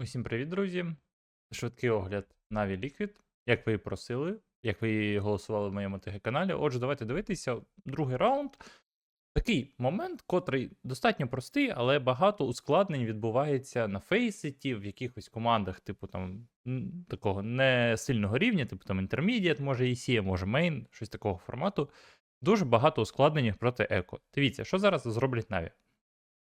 Усім привіт, друзі! Швидкий огляд Na'Vi Liquid, як ви і просили, як ви і голосували в моєму ТГ-каналі. Отже, давайте дивитися другий раунд. Такий момент, котрий достатньо простий, але багато ускладнень відбувається на фейсеті, в якихось командах, типу там такого не сильного рівня, типу там Intermediate, може EC, може Main, щось такого формату. Дуже багато ускладнень проти Еко. Дивіться, що зараз зроблять Na'Vi.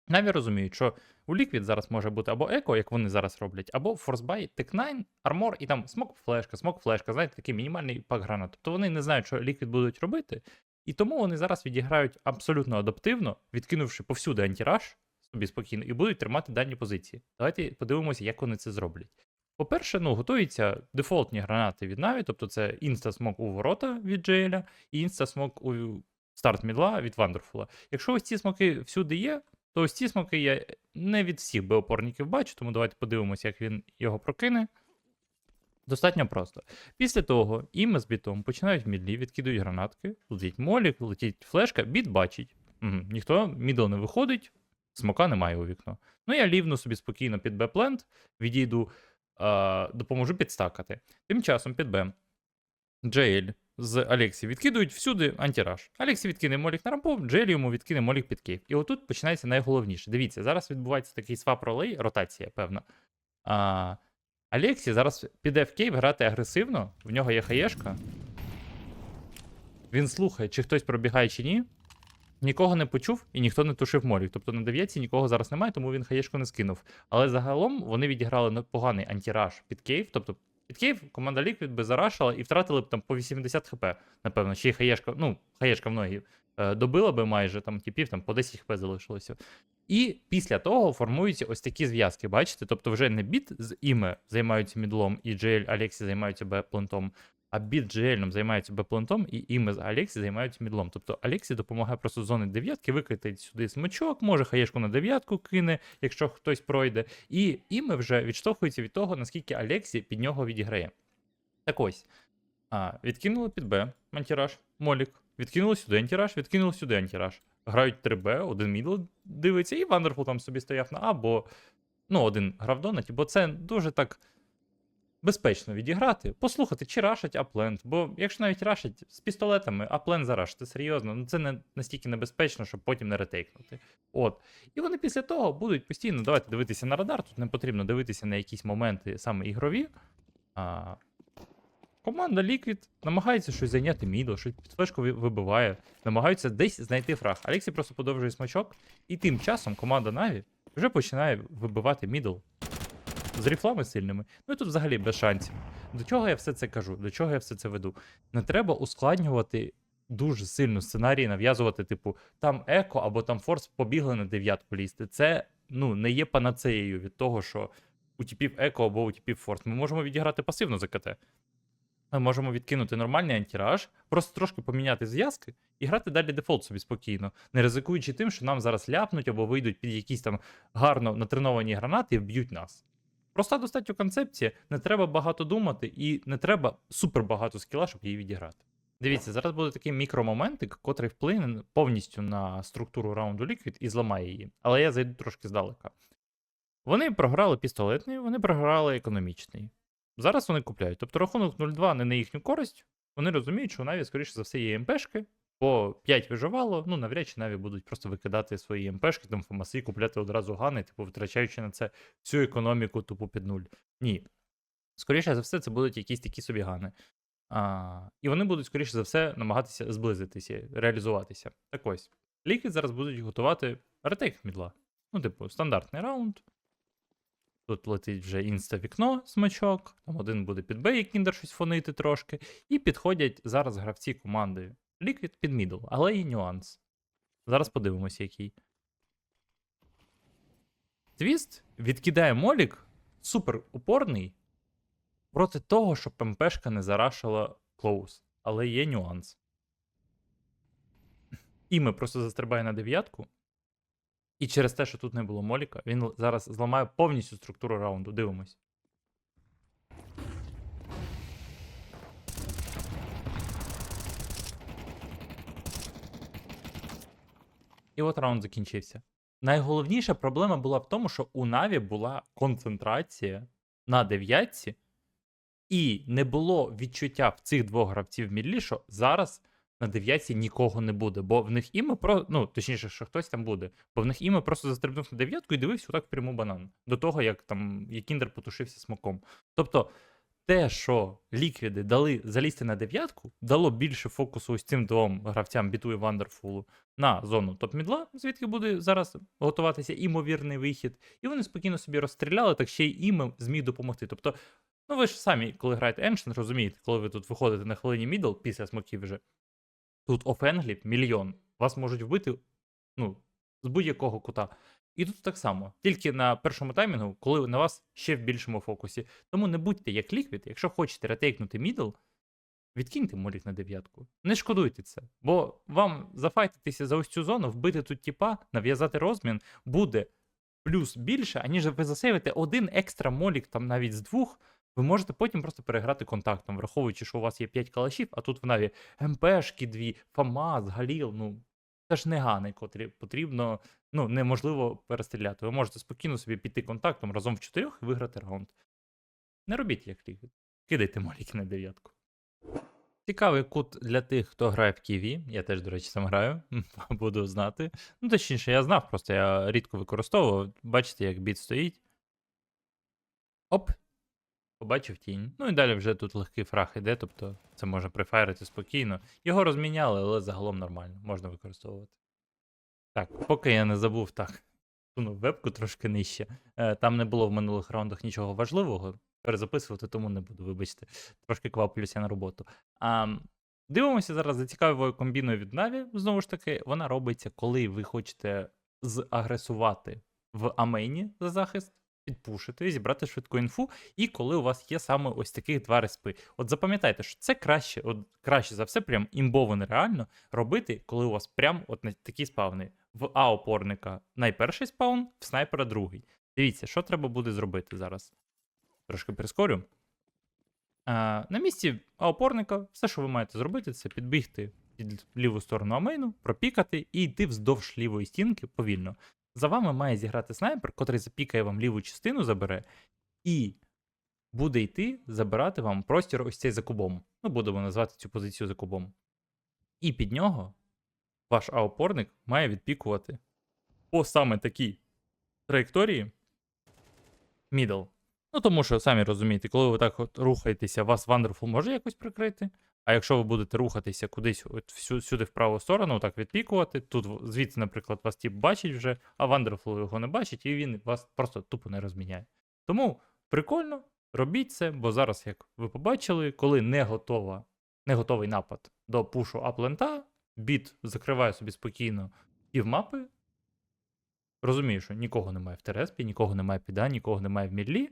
Na'Vi розуміють, що у Liquid зараз може бути або еко, як вони зараз роблять, або Forcebuy, Tech9, Armor і там смок флешка, смок флешка, знаєте, такий мінімальний пак гранат. Тобто вони не знають, що Liquid будуть робити, і тому вони зараз відіграють абсолютно адаптивно, відкинувши повсюди антираж собі спокійно, і будуть тримати дані позиції. Давайте подивимося, як вони це зроблять. По-перше, ну, готуються дефолтні гранати від Na'Vi, тобто це інстасмок у ворота від JL і інстасмок у старт мідла від Wonderful. Якщо ось ці смоки всюди є, то ось ці смоки я не від всіх Б-опорників бачу, тому давайте подивимося, як він його прокине. Достатньо просто. Після того іми з бітом починають мідлі, відкидують гранатки, летить молік, летить флешка, біт бачить. Угу. Ніхто мідл не виходить, смока немає у вікно. Ну я лівну собі спокійно під Б-плент, відійду, а, допоможу підстакати. Тим часом під Б. JL з Алексі відкидують всюди антираж. Алексі відкине молік на рампу, Джелі йому відкине молік під кейв. І отут починається найголовніше. Дивіться, зараз відбувається такий свап ролей, ротація, певна. А, Алексі зараз піде в кейв грати агресивно, в нього є хаєшка. Він слухає, чи хтось пробігає, чи ні. Нікого не почув і ніхто не тушив молік. Тобто на дев'ятці нікого зараз немає, тому він хаєшку не скинув. Але загалом вони відіграли непоганий антираж під кейв. Тобто під Київ команда Liquid би зарашила і втратили б там по 80 хп, напевно. Ще й хаєшка, ну, хаєшка в ноги е, добила би майже там тіпів, там по 10 хп залишилося. І після того формуються ось такі зв'язки, бачите? Тобто вже не біт з іме займаються мідлом, і Джейль Алексі займаються Б-плентом, а біт GL займається Б-плентом, і іме з Алексі займаються мідлом. Тобто Алексі допомагає просто з зони дев'ятки, викрити сюди смачок, може хаєшку на дев'ятку кине, якщо хтось пройде. І іме вже відштовхується від того, наскільки Алексі під нього відіграє. Так ось. А, відкинули під Б антираж, Молік. Відкинули сюди антираж, відкинули сюди антираж. Грають 3Б, один мідл дивиться, і Вандерфул там собі стояв на А, бо ну, один грав донаті, бо це дуже так безпечно відіграти, послухати, чи рашать аплент. Бо якщо навіть рашать з пістолетами, аплент зарашити, серйозно, ну це не настільки небезпечно, щоб потім не ретейкнути. От. І вони після того будуть постійно давайте дивитися на радар. Тут не потрібно дивитися на якісь моменти саме ігрові. А, Команда Liquid намагається щось зайняти мідл, щось під флешку вибиває, намагаються десь знайти фраг. Алексій просто подовжує смачок, і тим часом команда Na'Vi вже починає вибивати мідл з ріфлами сильними. Ну і тут взагалі без шансів. До чого я все це кажу? До чого я все це веду? Не треба ускладнювати дуже сильно сценарії, нав'язувати, типу, там еко або там форс побігли на дев'ятку лізти. Це ну, не є панацеєю від того, що у типів еко або у типів форс. Ми можемо відіграти пасивно за КТ. Ми можемо відкинути нормальний антираж, просто трошки поміняти зв'язки і грати далі дефолт собі спокійно, не ризикуючи тим, що нам зараз ляпнуть або вийдуть під якісь там гарно натреновані гранати і вб'ють нас. Проста достатньо концепція, не треба багато думати, і не треба супер багато скіла, щоб її відіграти. Дивіться, зараз буде такий мікромоментик, котрий вплине повністю на структуру раунду Liquid і зламає її. Але я зайду трошки здалека. Вони програли пістолетний, вони програли економічний. Зараз вони купляють. Тобто рахунок 0-2 не на їхню користь. Вони розуміють, що у Наві, скоріше за все, є МПшки, по 5 виживало, ну навряд чи Наві будуть просто викидати свої МПшки, там ФМАСи, купляти одразу гани, типу, витрачаючи на це всю економіку тупо під нуль. Ні. Скоріше за все, це будуть якісь такі собі гани. А, і вони будуть, скоріше за все, намагатися зблизитися, реалізуватися. Так ось. Ліквід зараз будуть готувати ретейк мідла. Ну, типу, стандартний раунд. Тут летить вже інста-вікно смачок, там один буде під Б, і кіндер щось фонити трошки. І підходять зараз гравці команди Liquid під мідл, але є нюанс. Зараз подивимося, який. Твіст відкидає молік, супер упорний, проти того, щоб МПшка не зарашила клоус. Але є нюанс. Іме просто застрибає на дев'ятку. І через те, що тут не було моліка, він зараз зламає повністю структуру раунду. Дивимось. І от раунд закінчився. найголовніша проблема була в тому, що у Наві була концентрація на дев'ятці, і не було відчуття в цих двох гравців в мідлі, що зараз на дев'ятці нікого не буде. Бо в них іме про. Ну, точніше, що хтось там буде. Бо в них іме просто застрибнув на дев'ятку і дивився отак в пряму банан. До того, як там Якіндер потушився смоком. Тобто, те, що ліквіди дали залізти на дев'ятку, дало більше фокусу ось цим двом гравцям біту і Вандерфулу на зону топ-мідла, звідки буде зараз готуватися імовірний вихід. І вони спокійно собі розстріляли, так ще й іме зміг допомогти. Тобто, ну ви ж самі, коли граєте Ancient, розумієте, коли ви тут виходите на хвилині мідл після смоків вже, тут офенглів мільйон. Вас можуть вбити ну, з будь-якого кута. І тут так само, тільки на першому таймінгу, коли на вас ще в більшому фокусі. Тому не будьте як ліквід, якщо хочете ретейкнути мідл, відкиньте молік на дев'ятку. Не шкодуйте це. Бо вам зафайтитися за ось цю зону, вбити тут тіпа, нав'язати розмін буде плюс більше, аніж ви засейвите один екстра молік, там навіть з двох. Ви можете потім просто переграти контактом, враховуючи, що у вас є 5 калашів, а тут в наві МПшки дві, ФАМАЗ, Галіл. Ну, це ж не гани, котрі потрібно, ну, неможливо перестріляти. Ви можете спокійно собі піти контактом разом в чотирьох і виграти раунд. Не робіть як ліквід. Кидайте моліки на дев'ятку. Цікавий кут для тих, хто грає в Ківі. Я теж, до речі, сам граю, буду знати. Ну, точніше, я знав, просто я рідко використовував. Бачите, як біт стоїть. Оп. Побачив тінь. Ну і далі вже тут легкий фраг іде, тобто це можна прифайрити спокійно. Його розміняли, але загалом нормально, можна використовувати. Так, поки я не забув, так. Сунув вебку трошки нижче. Е, Там не було в минулих раундах нічого важливого. Перезаписувати, тому не буду, вибачте. Трошки кваплюся на роботу. А, дивимося зараз за цікавою комбіною від Na'Vi. Знову ж таки, вона робиться, коли ви хочете загресувати в амейні за захист, підпушити, зібрати швидку інфу, і коли у вас є саме ось таких два респи. От запам'ятайте, що це краще, от краще за все, прям імбово нереально робити, коли у вас прям от на такі спавни. В А опорника найперший спаун, в снайпера другий. Дивіться, що треба буде зробити зараз. Трошки прискорю. А, на місці А опорника, все, що ви маєте зробити, це підбігти під ліву сторону амейну, пропікати і йти вздовж лівої стінки повільно. За вами має зіграти снайпер, котрий запікає вам ліву частину, забере, і буде йти забирати вам простір ось цей за кубом. Ну, будемо назвати цю позицію за кубом. І під нього ваш А-опорник має відпікувати по саме такій траєкторії мідл. Ну, тому що, самі розумієте, коли ви так от рухаєтеся, вас Wonderful може якось прикрити. А якщо ви будете рухатися кудись от всю, сюди в праву сторону, так відпікувати, тут звідси, наприклад, вас тип бачить вже, а Wonderful його не бачить, і він вас просто тупо не розміняє. Тому прикольно, робіть це, бо зараз, як ви побачили, коли не готова, не готовий напад до пушу аплента, біт закриває собі спокійно півмапи. Розумію, що нікого немає в Тереспі, нікого немає під А, нікого немає в Мідлі.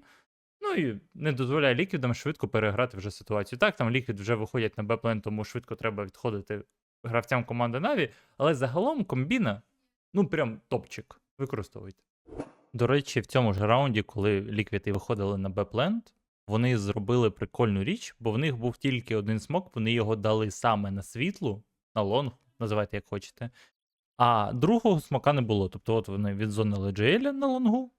Ну і не дозволяє ліквідам швидко переграти вже ситуацію. Так, там ліквід вже виходять на Б-плен, тому швидко треба відходити гравцям команди Наві. Але загалом комбіна, ну прям топчик. Використовуйте. До речі, в цьому ж раунді, коли ліквіди виходили на Б-плент, вони зробили прикольну річ, бо в них був тільки один смок, вони його дали саме на світлу, на лонг, називайте як хочете. А другого смока не було. Тобто, от вони відзонили Джееля на лонгу,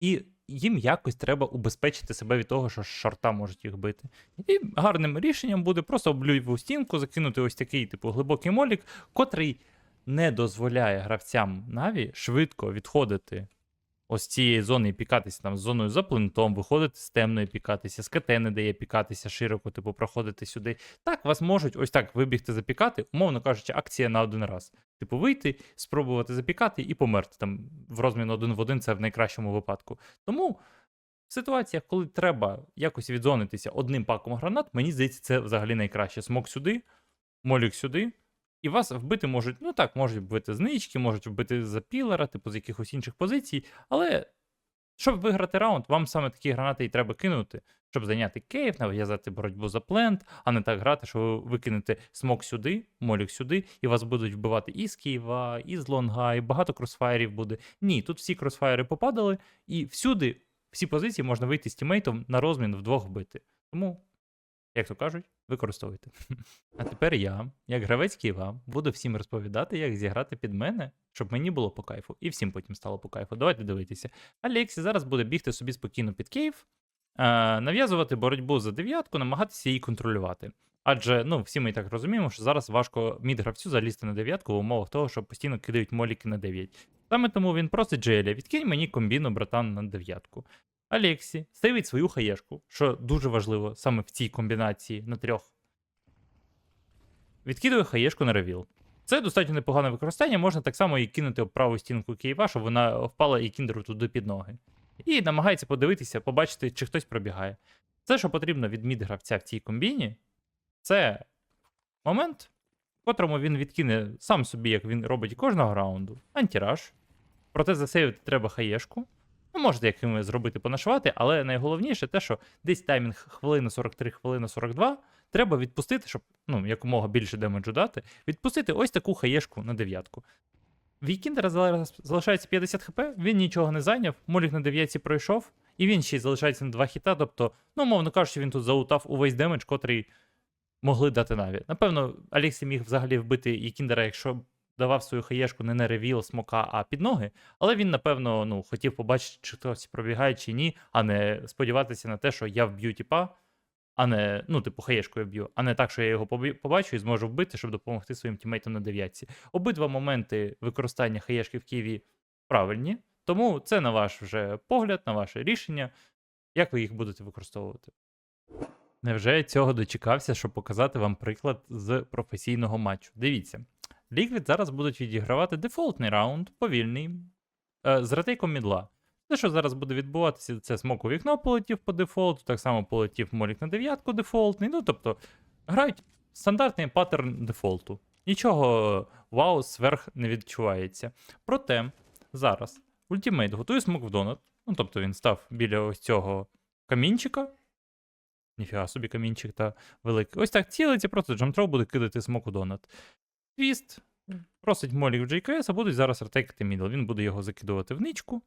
і їм якось треба убезпечити себе від того, що шорта можуть їх бити. І гарним рішенням буде просто облюву стінку, закинути ось такий, типу, глибокий молік, котрий не дозволяє гравцям Наві швидко відходити ось цієї зони і пікатися там з зоною за плентом, виходити з темної пікатися, з КТ не дає пікатися широко, типу, проходити сюди. Так, вас можуть ось так вибігти запікати, умовно кажучи, акція на один раз. Типу, вийти, спробувати запікати і померти. Там в розмін один в один це в найкращому випадку. Тому в ситуаціях, коли треба якось відзонитися одним паком гранат, мені здається, це взагалі найкраще. Смок сюди, молік сюди. І вас вбити можуть, ну так, можуть вбити з нички, можуть вбити за пілера, типу з якихось інших позицій. Але щоб виграти раунд, вам саме такі гранати і треба кинути, щоб зайняти кейв, нав'язати боротьбу за плент, а не так грати, що ви викинете смок сюди, молік сюди, і вас будуть вбивати і з Києва, і з лонга, і багато кросфаєрів буде. Ні, тут всі кросфаєри попадали, і всюди, всі позиції можна вийти з тімейтом на розмін вдвох вбити. Тому як то кажуть, використовуйте. А тепер я, як гравець Києва, буду всім розповідати, як зіграти під мене, щоб мені було по кайфу, і всім потім стало по кайфу. Давайте дивитися. Алексі зараз буде бігти собі спокійно під Київ, е, нав'язувати боротьбу за дев'ятку, намагатися її контролювати. Адже ну, всі ми і так розуміємо, що зараз важко мід-гравцю залізти на дев'ятку в умовах того, що постійно кидають моліки на 9. Саме тому він просить Джеля, відкинь мені комбіну, братан, на дев'ятку. Алексі сейвить свою хаєшку, що дуже важливо саме в цій комбінації на трьох. Відкидує хаєшку на ревіл. Це достатньо непогане використання, можна так само і кинути об праву стінку Києва, щоб вона впала і кіндеру туди під ноги. І намагається подивитися, побачити, чи хтось пробігає. Все, що потрібно від мід-гравця в цій комбіні, це момент, в котрому він відкине сам собі, як він робить кожного раунду, антираж. Проте засейвити треба хаєшку. Ну, можете якимось зробити понашивати, але найголовніше те, що десь таймінг хвилина 43, хвилина 42, треба відпустити, щоб ну, якомога більше демеджу дати, відпустити ось таку хаєшку на дев'ятку. Вікіндера залишається 50 хп, він нічого не зайняв, молік на дев'ятці пройшов, і він ще й залишається на 2 хіта, тобто, ну, мовно кажучи, він тут залутав увесь демедж, котрий могли дати Наві. Напевно, Алексій міг взагалі вбити Якіндера, якщо давав свою хаєшку не на ревіл смока, а під ноги. Але він, напевно, ну, хотів побачити, чи хтось пробігає, чи ні, а не сподіватися на те, що я вб'ю тіпа, а не, ну, типу, хаєшкою б'ю, а не так, що я його побачу і зможу вбити, щоб допомогти своїм тімейтам на дев'ятці. Обидва моменти використання хаєшки в Києві правильні, тому це на ваш вже погляд, на ваше рішення, як ви їх будете використовувати. Невже я цього дочекався, щоб показати вам приклад з професійного матчу? Дивіться, Liquid зараз будуть відігравати дефолтний раунд, повільний, е, з ретейком мідла. Те, що зараз буде відбуватися, це смок у вікно полетів по дефолту, так само полетів молік на дев'ятку дефолтний. Ну, тобто, грають стандартний паттерн дефолту. Нічого вау, сверх не відчувається. Проте, зараз ультимейт готує смок в донат. Ну, тобто він став біля ось цього камінчика. Ніфіга собі камінчик та великий. Ось так цілиться, просто джамтроу буде кидати смок у донат. Твіст просить молік в JKS, а будуть зараз ретейкати мідл. Він буде його закидувати в ничку.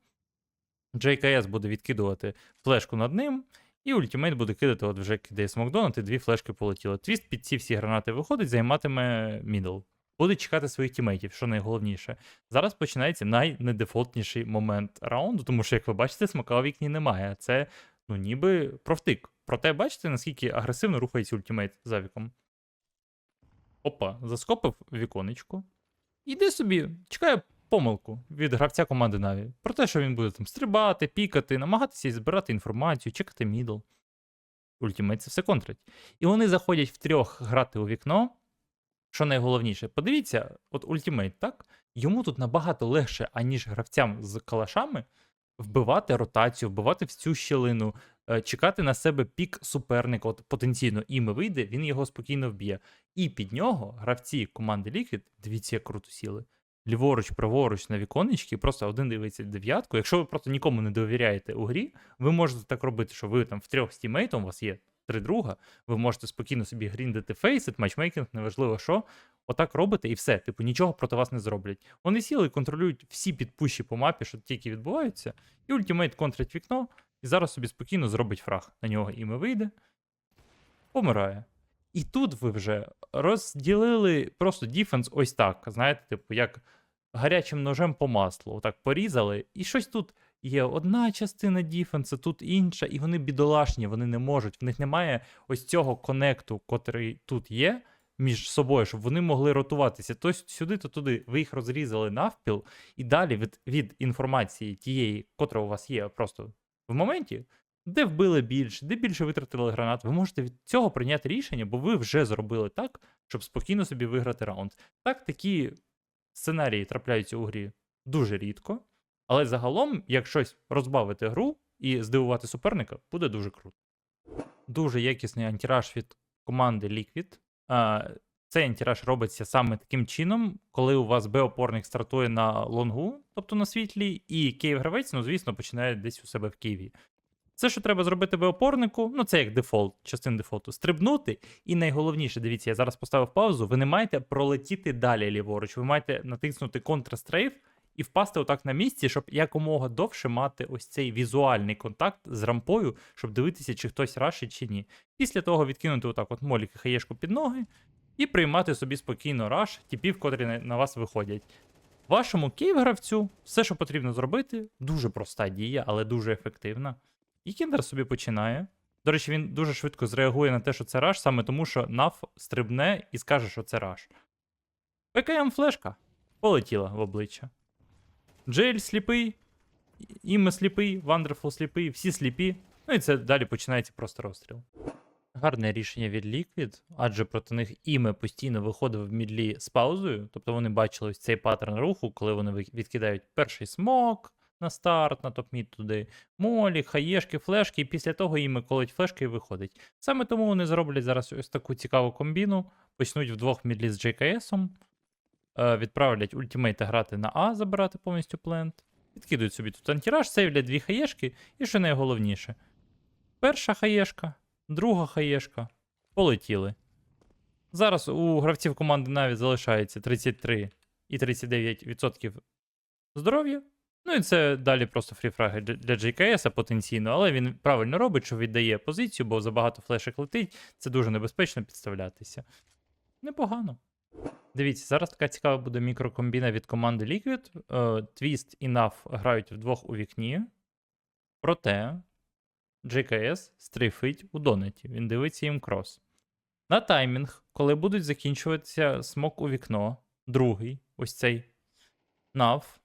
JKS буде відкидувати флешку над ним, і ультимейт буде кидати, от вже кидає смокдонат, і дві флешки полетіли. Твіст під ці всі гранати виходить, займатиме мідл. Буде чекати своїх тімейтів, що найголовніше. Зараз починається найнедефолтніший момент раунду, тому що, як ви бачите, смока у вікні немає. Це ну ніби провтик. Проте бачите, наскільки агресивно рухається ультимейт за віком. Опа, заскопив віконечко. Іди собі, чекає помилку від гравця команди Наві. Про те, що він буде там стрибати, пікати, намагатися збирати інформацію, чекати мідл. Ультимейт це все контрить. І вони заходять втрьох грати у вікно. Що найголовніше, подивіться, от ультимейт, так? Йому тут набагато легше, аніж гравцям з калашами, вбивати ротацію, вбивати в цю щілину, чекати на себе пік суперника, от потенційно іми вийде, він його спокійно вб'є. І під нього гравці команди Liquid, дивіться, як круто сіли. Ліворуч, праворуч на віконечки, просто один дивиться дев'ятку. Якщо ви просто нікому не довіряєте у грі, ви можете так робити, що ви там втрьох з тімейтом, у вас є три друга, ви можете спокійно собі гріндити фейсит, матчмейкінг, неважливо що. Отак робите і все. Типу, нічого проти вас не зроблять. Вони сіли і контролюють всі підпущі по мапі, що тільки відбуваються, і ультимейт контрить вікно, і зараз собі спокійно зробить фраг. На нього іме вийде, помирає. І тут ви вже розділили просто діфенс ось так. Знаєте, типу, як гарячим ножем по маслу. Отак порізали, і щось тут є одна частина діфенсу, тут інша, і вони бідолашні, вони не можуть. В них немає ось цього конекту, котрий тут є. Між собою, щоб вони могли ротуватися то сюди, то туди. Ви їх розрізали навпіл, і далі від, від інформації тієї, котра у вас є просто в моменті, де вбили більше, де більше витратили гранат, ви можете від цього прийняти рішення, бо ви вже зробили так, щоб спокійно собі виграти раунд. Так, такі сценарії трапляються у грі дуже рідко, але загалом, як щось розбавити гру і здивувати суперника, буде дуже круто. Дуже якісний антираж від команди Liquid. Цей антираж робиться саме таким чином, коли у вас Б-опорник стартує на лонгу, тобто на світлі, і Київ-гравець, ну, звісно, починає десь у себе в Києві. Це, що треба зробити Б-опорнику, ну це як дефолт, частин дефолту, стрибнути. І найголовніше, дивіться, я зараз поставив паузу, ви не маєте пролетіти далі ліворуч, ви маєте натиснути контрастрейф і впасти отак на місці, щоб якомога довше мати ось цей візуальний контакт з рампою, щоб дивитися, чи хтось рашить чи ні. Після того відкинути отак от молік і хаєшку під ноги і приймати собі спокійно раш типів, котрі на вас виходять. Вашому кейв-гравцю все, що потрібно зробити, дуже проста дія, але дуже ефективна. І кіндер собі починає. До речі, він дуже швидко зреагує на те, що це раш, саме тому, що наф стрибне і скаже, що це раш. ПКМ флешка полетіла в обличчя. Джейль сліпий, Іме сліпий, Вандерфул сліпий, всі сліпі. Ну і це далі починається просто розстріл. Гарне рішення від Liquid, адже проти них іме постійно виходив в мідлі з паузою, тобто вони бачили ось цей паттерн руху, коли вони відкидають перший смок на старт, на топ-мід туди, молі, хаєшки, флешки, і після того іме колить флешки і виходить. Саме тому вони зроблять зараз ось таку цікаву комбіну, почнуть вдвох мідлі з JKS, е, відправлять ультимейта грати на А, забирати повністю плент, відкидують собі тут антираж, сейвлять дві хаєшки, і що найголовніше. Перша хаєшка, друга хаєшка. Полетіли. Зараз у гравців команди навіть залишається 33 і 39% здоров'я. Ну і це далі просто фріфраги для JKS потенційно, але він правильно робить, що віддає позицію, бо забагато флешек летить. Це дуже небезпечно підставлятися. Непогано. Дивіться, зараз така цікава буде мікрокомбіна від команди Liquid. Е, Twist і NAV грають вдвох у вікні. Проте JKS стрейфить у донеті. Він дивиться їм крос. На таймінг, коли будуть закінчуватися смок у вікно, другий, ось цей нав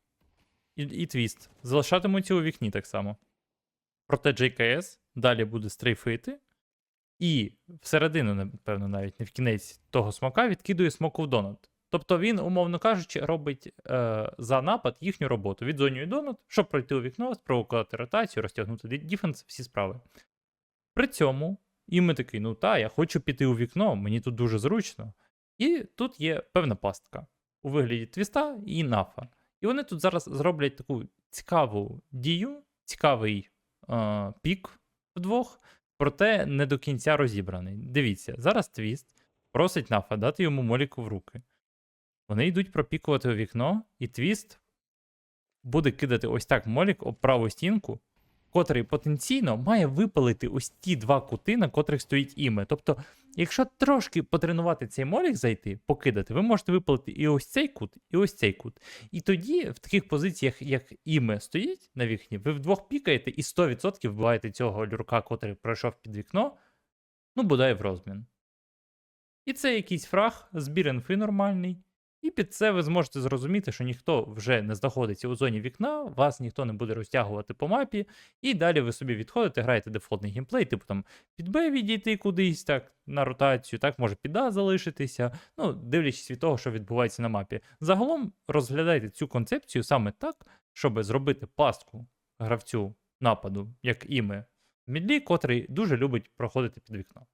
і, і твіст, залишатимуться у вікні так само. Проте JKS далі буде стрейфити, і всередину, напевно, навіть не в кінець того смока відкидує смоку в донат. Тобто він, умовно кажучи, робить е, за напад їхню роботу. Відзонює донат, щоб пройти у вікно, спровокувати ротацію, розтягнути діфенс, всі справи. При цьому, і ми такий, ну та, я хочу піти у вікно, мені тут дуже зручно. І тут є певна пастка у вигляді твіста і нафа. І вони тут зараз зроблять таку цікаву дію, цікавий е, пік вдвох, проте не до кінця розібраний. Дивіться, зараз твіст просить нафа дати йому моліку в руки. Вони йдуть пропікувати у вікно, і твіст буде кидати ось так молік об праву стінку, котрий потенційно має випалити ось ті два кути, на котрих стоїть іме. Тобто, якщо трошки потренувати цей молік зайти, покидати, ви можете випалити і ось цей кут, і ось цей кут. І тоді, в таких позиціях, як іме стоїть на вікні, ви вдвох пікаєте і 100% вбиваєте цього люрка, котрий пройшов під вікно, ну, бодай в розмін. І це якийсь фраг, збір інфи нормальний. І під це ви зможете зрозуміти, що ніхто вже не знаходиться у зоні вікна, вас ніхто не буде розтягувати по мапі, і далі ви собі відходите, граєте дефолтний геймплей, типу там під Б відійти кудись, так, на ротацію, так, може під А залишитися, ну, дивлячись від того, що відбувається на мапі. Загалом розглядайте цю концепцію саме так, щоб зробити пастку гравцю нападу, як іме в мідлі, котрий дуже любить проходити під вікно.